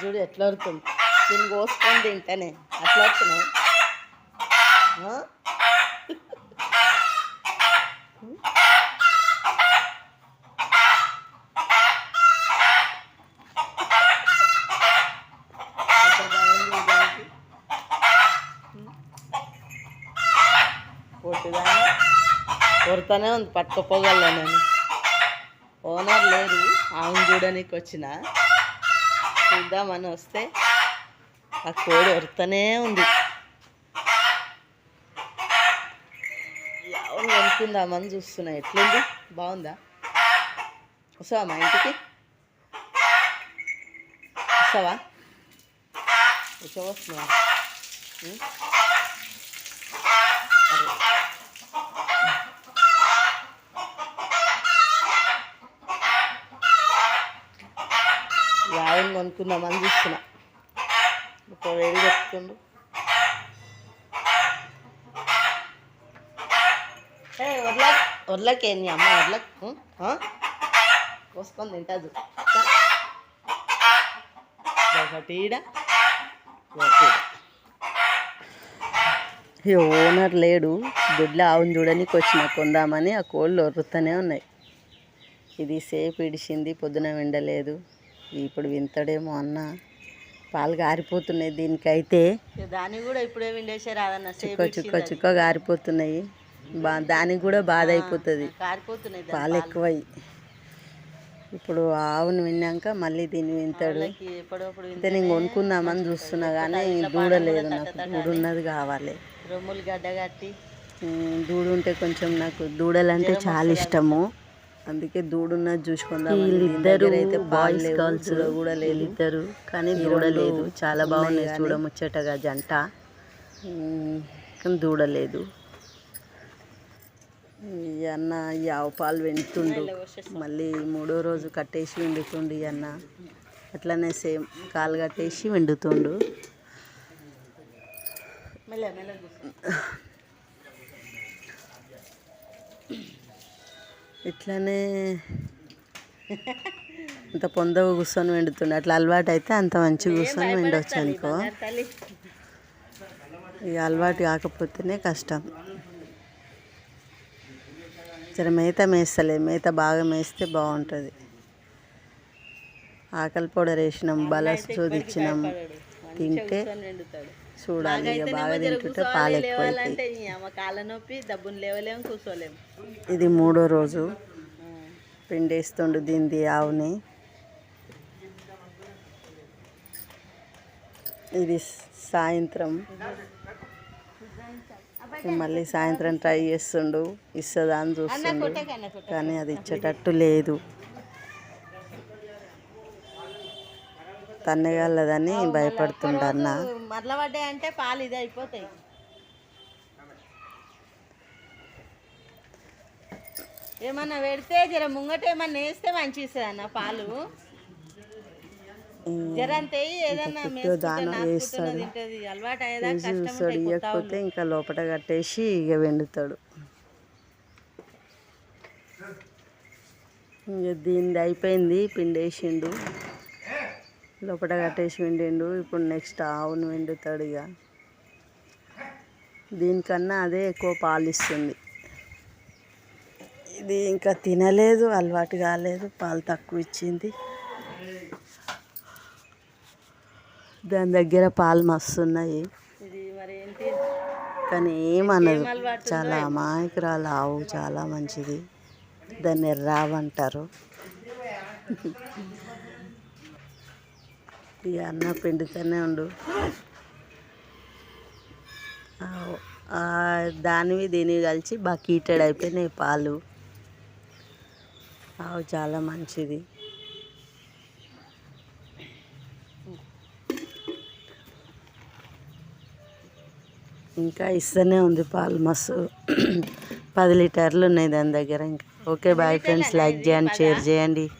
చూడు ఎట్లా వరుతుంది నేను కోసుకొని తింటానే. అట్లా వస్తున్నావు కొడుతూనే ఉంది పట్టుకోపోగలను నేను. ఓనర్ లేరు. ఆమెను చూడడానికి వచ్చిన చూద్దామని వస్తే ఆ కోడి వరుతూనే ఉంది. ఎవరు కొనుక్కుందామని చూస్తున్నా. ఎట్లుంది? బాగుందా? వస్తావా మా ఇంటికి? వస్తావా? వచ్చా వస్తున్నావా? కొనుక్కుందామని చూస్తున్నా. ఒక వేడి చెప్తుండు. ఏ వడ్ల వడ్లకే నీ అమ్మ వడ్ల కోసుకొని తింటాదు ఒకటి. ఈ ఓనర్ లేడు దొడ్ల ఆవును చూడడానికి వచ్చిన కొందామని ఆ కోళ్ళు ఒర్రుతూనే ఉన్నాయి. ఇది సేపు ఇడిచింది పొద్దున విండలేదు. ఇప్పుడు వింతడేమో అన్న. పాలు గారిపోతున్నాయి దీనికైతే. దాన్ని కూడా ఇప్పుడే చుక్క చుక్క చుక్క గారిపోతున్నాయి. బా దానికి కూడా బాధ అయిపోతుంది పాలు ఎక్కువයි ఇప్పుడు ఆవును విన్నాక మళ్ళీ దీన్ని వింటాడు ఎప్పుడప్పుడు అయితే నేను కొనుక్కుందామని చూస్తున్నా కానీ దూడలేదు నాకు. దూడున్నది కావాలి. రొమ్ములు గడ్డ కట్టి. దూడ ఉంటే కొంచెం నాకు దూడలంటే చాలా ఇష్టము. అందుకే దూడున్నది చూసుకుందాం వీళ్ళిద్దరు అయితే బాయ్స్ గర్ల్స్ కూడా లేదు. ఇద్దరు కానీ దూడలేదు చాలా బాగున్నాయి చూడముచ్చటగా జంట. కానీ దూడలేదు ఈ అన్న ఈ ఆవు పాలు వెంటుండు మళ్ళీ మూడో రోజు కట్టేసి వండుతుండు ఈ అన్న. అట్లనే సేమ్ కాలు కట్టేసి వండుతుండు. మెల్ల మెల్ల కూర్చో. ఇట్లానే అంత పొందగా కూర్చొని వండుతుండే అట్లా అలవాటు అయితే అంత మంచిగా కూర్చొని వండవచ్చు అనుకో ఇక అలవాటు కాకపోతేనే కష్టం. జర మేత మేస్తలే. మేత బాగా మేస్తే బాగుంటుంది. ఆకలి పౌడర్ వేసినాం బలస్ ఇచ్చినాం తింటే చూడాలి. బాగా తింటుంటే పాలు ఎక్కువ ఇది మూడో రోజు. పిండేస్తుండు దీనిది ఆవుని. ఇది సాయంత్రం. మళ్ళీ సాయంత్రం ట్రై చేస్తుండు. ఇస్తుందా అని చూస్తుండు. కానీ అది ఇచ్చేటట్టు లేదు. తన్నగలదని భయపడుతుండ అన్న మరల పడ్డాయి అంటే పాలు ఇది అయిపోతాయి. ఏమన్నా పెడితే జర ముంగట ఏమన్నా వేస్తే మంచి ఇస్తుంది అన్న పాలు. దానం వేస్తాడు. చూస్తాడు ఇవ్వకపోతే ఇంకా లోపల కట్టేసి ఇక వెండుతాడు ఇక దీనిది అయిపోయింది పిండేసిండు. లోపల కట్టేసి వెండిండు ఇప్పుడు నెక్స్ట్ ఆవును వెండుతాడు ఇక. దీనికన్నా అదే ఎక్కువ పాలు ఇస్తుంది ఇది ఇంకా తినలేదు అలవాటు కాలేదు పాలు తక్కువ ఇచ్చింది. దాని దగ్గర పాలు మస్తున్నాయి. కానీ ఏమనదు. చాలా అమాయకురాలు ఆవు చాలా మంచిది. దాన్ని ఎర్రావు అంటారు. ఇక అన్న పిండితోనే ఉండు. ఆ- దానివి దీనివి కలిసి బాగా హీటెడ్ అయిపోయినాయి పాలు. ఆవు చాలా మంచిది. ఇంకా ఇస్తూనే ఉంది పాలు మస్తు. పది లీటర్లు ఉన్నాయి దాని దగ్గర ఇంకా. Okay bye friends. లైక్ చేయండి షేర్ చేయండి.